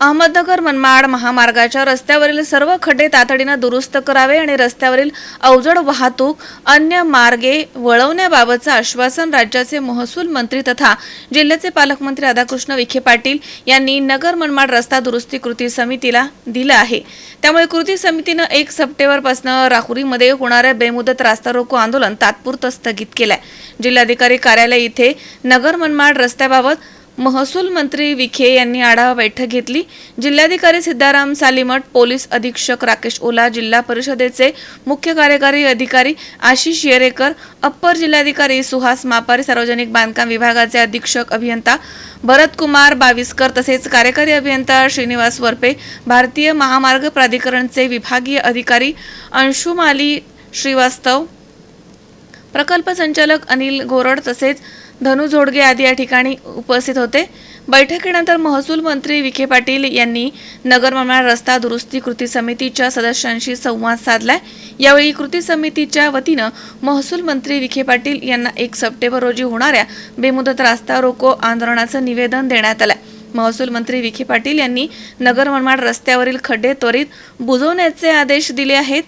अहमदनगर मनमाड महामार्गाच्या रस्त्यावरील सर्व खड्डे तातडीनं दुरुस्त करावे आणि रस्त्यावरील अवजड वाहतूक अन्य मार्गे वळवण्याबाबतचं आश्वासन राज्याचे महसूल मंत्री तथा जिल्ह्याचे पालकमंत्री राधाकृष्ण विखे पाटील यांनी नगर मनमाड रस्ता दुरुस्ती कृती समितीला दिलं आहे. त्यामुळे कृती समितीनं एक सप्टेंबरपासून राहुरीमध्ये होणाऱ्या बेमुदत रास्ता रोको आंदोलन तात्पुरतं स्थगित केलंय. जिल्हाधिकारी कार्यालय इथे नगर मनमाड रस्त्याबाबत महसूल मंत्री विखे यांनी आढावा बैठक घेतली. जिल्हाधिकारी सिद्धाराम सालीमठ पोलीस अधीक्षक राकेश ओला जिल्हा परिषदेचे मुख्य कार्यकारी अधिकारी आशिष येरेकर अप्पर जिल्हाधिकारी सुहास मापारी सार्वजनिक बांधकाम विभागाचे अधीक्षक अभियंता भरतकुमार बाविस्कर तसेच कार्यकारी अभियंता श्रीनिवास वरपे भारतीय महामार्ग प्राधिकरणचे विभागीय अधिकारी अंशुमाली श्रीवास्तव प्रकल्प संचालक अनिल गोरड तसेच धनु झोडगे आदी या ठिकाणी उपस्थित होते. बैठकीनंतर महसूल मंत्री विखे पाटील यांनी नगर रस्ता दुरुस्ती कृती समितीच्या सदस्यांशी संवाद साधलाय. यावेळी कृती समितीच्या वतीनं महसूल मंत्री विखे पाटील यांना एक सप्टेंबर रोजी होणाऱ्या बेमुदत रास्ता रोको आंदोलनाचं निवेदन देण्यात आलंय. महसूल मंत्री विखे पाटील यांनी नगर मनमाड रस्त्यावरील खड्डे त्वरित बुजवण्याचे आदेश दिले आहेत.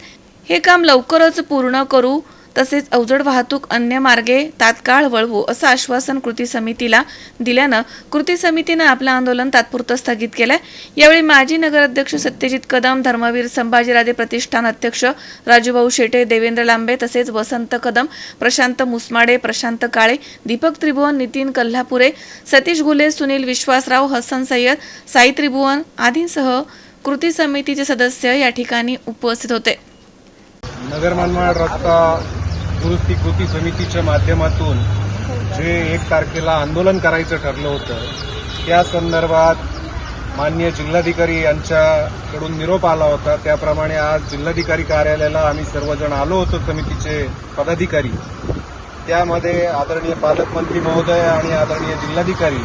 हे काम लवकरच पूर्ण करू तसेच अवजड वाहतूक अन्य मार्गे तात्काळ वळवू असं आश्वासन कृती समितीला दिल्यानं कृती समितीनं आपलं आंदोलन तात्पुरतं स्थगित केलंय. यावेळी माजी नगराध्यक्ष सत्यजित कदम धर्मवीर संभाजीराजे प्रतिष्ठान अध्यक्ष राजूभाऊ शेटे देवेंद्र लांबे तसेच वसंत कदम प्रशांत मुसमाडे प्रशांत काळे दीपक त्रिभुवन नितीन कल्हापुरे सतीश गुले सुनील विश्वासराव हसन सय्यद साई त्रिभुवन आदींसह कृती समितीचे सदस्य या ठिकाणी उपस्थित होते. नगर मनमाड रस्ता दुरुस्ती कृती समितीच्या माध्यमातून जे एक तारखेला आंदोलन करायचं ठरलं होतं त्या संदर्भात मान्य जिल्हाधिकारी यांच्याकडून निरोप आला होता. त्याप्रमाणे आज जिल्हाधिकारी कार्यालयाला आम्ही सर्वजण आलो होतो समितीचे पदाधिकारी. त्यामध्ये आदरणीय पालकमंत्री महोदय आणि आदरणीय जिल्हाधिकारी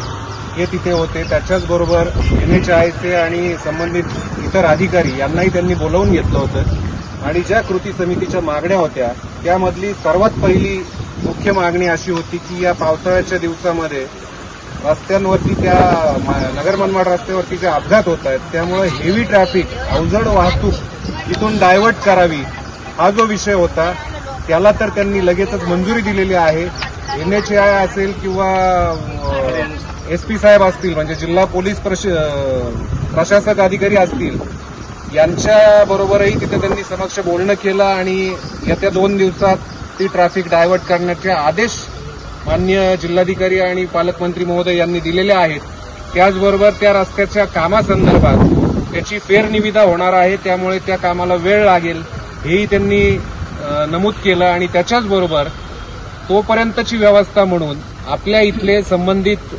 हे तिथे होते. त्याच्याचबरोबर एन एच आयचे आणि संबंधित इतर अधिकारी यांनाही त्यांनी बोलावून घेतलं होतं. आणि ज्या कृती समितीच्या मागण्या होत्या त्यामधली सर्वात पहिली मुख्य मागणी अशी होती की या पावसाळ्याच्या दिवसामध्ये रस्त्यांवरती त्या नगर मनमाड रस्त्यावरती जे अपघात होत आहेत त्यामुळे हेवी ट्रॅफिक अवजड वाहतूक तिथून डायव्हर्ट करावी हा जो विषय होता त्याला तर त्यांनी लगेचच मंजुरी दिलेली आहे. एन एच आय असेल किंवा एस पी साहेब असतील म्हणजे जिल्हा पोलीस प्रश- प्रशासक अधिकारी असतील यांच्या बरोबरही तिथे त्यांनी समक्ष बोलणं केलं आणि येत्या दोन दिवसात ती ट्रॅफिक डायव्हर्ट करण्याचे आदेश मान्य जिल्हाधिकारी आणि पालकमंत्री महोदय यांनी दिलेले आहेत. त्याचबरोबर त्या रस्त्याच्या कामासंदर्भात त्याची फेरनिविदा होणार आहे त्यामुळे त्या कामाला वेळ लागेल हेही त्यांनी नमूद केलं आणि त्याच्याचबरोबर तोपर्यंतची व्यवस्था म्हणून आपल्या इथले संबंधित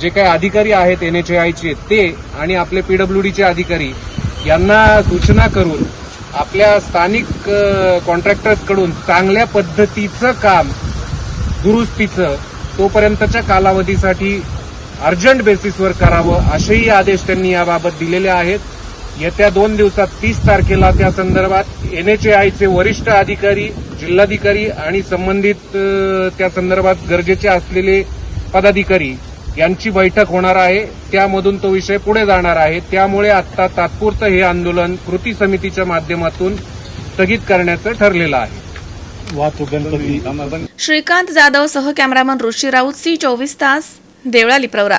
जे काही अधिकारी आहेत एन एच आयचे ते आणि आपले पीडब्ल्यूडीचे अधिकारी यांना सूचना करून आपल्या स्थानिक कॉन्ट्रॅक्टर्सकडून चांगल्या पद्धतीचं काम दुरुस्तीचं तोपर्यंतच्या कालावधीसाठी अर्जंट बेसिसवर करावं असेही आदेश त्यांनी याबाबत दिलेले आहेत. येत्या दोन दिवसात तीस तारखेला त्या संदर्भात एनएचएआयचे वरिष्ठ अधिकारी जिल्हाधिकारी आणि संबंधित त्या संदर्भात गरजेचे असलेले पदाधिकारी यांची बैठक होणार आहे. त्यामधून तो विषय पुढे जाणार आहे. त्यामुळे आता तात्पुरतं हे आंदोलन कृती समितीच्या माध्यमातून स्थगित करण्याचं ठरलेलं आहे. श्रीकांत जाधव सह कॅमेरामन ऋषी राऊत सी चोवीस तास देवळाली प्रवरा.